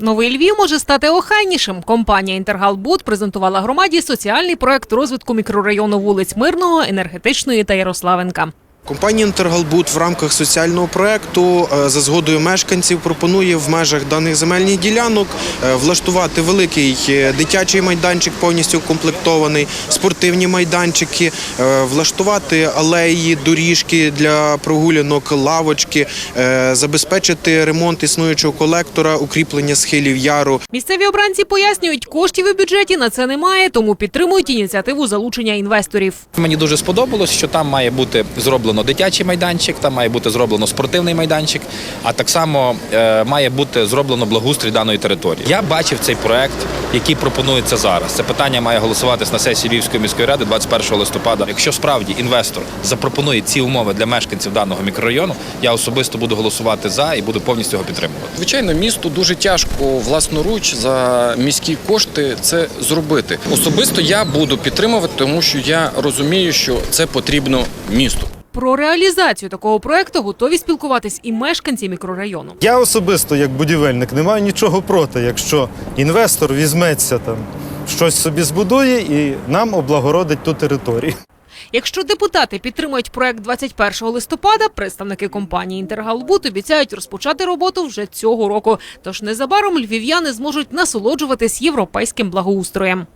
Новий Львів може стати охайнішим. Компанія Інтергалбуд презентувала громаді соціальний проект розвитку мікрорайону вулиць Мирного, енергетичної та Ярославенка. Компанія «Інтергалбуд» в рамках соціального проекту е, за згодою мешканців пропонує в межах даних земельних ділянок е, влаштувати великий е, дитячий майданчик, повністю укомплектований, спортивні майданчики, влаштувати алеї, доріжки для прогулянок, лавочки, забезпечити ремонт існуючого колектора, укріплення схилів яру, Місцеві обранці пояснюють, коштів у бюджеті на це немає, тому підтримують ініціативу залучення інвесторів. Мені дуже сподобалось, що там має бути зроблено дитячий майданчик, там має бути зроблено спортивний майданчик, а так само е, має бути зроблено благоустрій даної території. Я бачив цей проект, який пропонується зараз. Це питання має голосуватись на сесії Львівської міської ради 21 листопада. Якщо справді інвестор запропонує ці умови для мешканців даного мікрорайону, я особисто буду голосувати за і буду повністю його підтримувати. Звичайно, місту дуже тяжко власноруч за міські кошти це зробити. Особисто я буду підтримувати, тому що я розумію, що це потрібно місту. Про реалізацію такого проекту готові спілкуватись і мешканці мікрорайону. Я особисто, як будівельник, не маю нічого проти, якщо інвестор візьметься там, щось собі збудує і нам облагородить ту територію. Якщо депутати підтримують проект 21 листопада, представники компанії Інтергалбут обіцяють розпочати роботу вже цього року. Тож незабаром львів'яни зможуть насолоджуватись європейським благоустроєм.